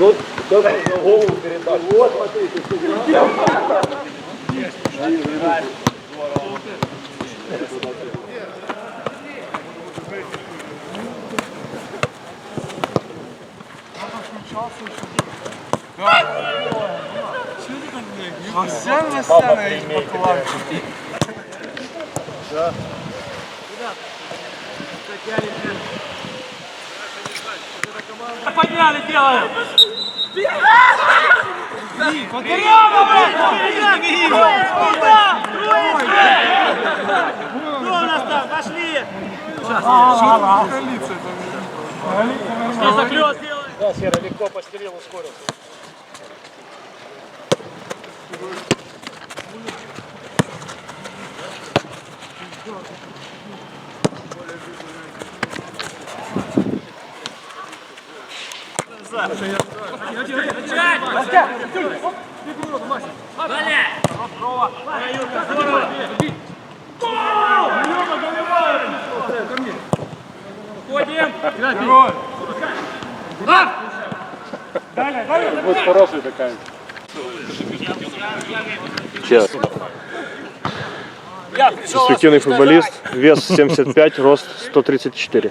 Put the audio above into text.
Ну, только за голову передачу. Вот, смотрите. Васян, Васян, і поклав. Подняли, делаем! Кто у нас там? Пошли! Что заклёт делаем? Да, Сера, легко постелил, ускорился. Будет хороший такая. Перспективный футболист, вес 75, рост 134.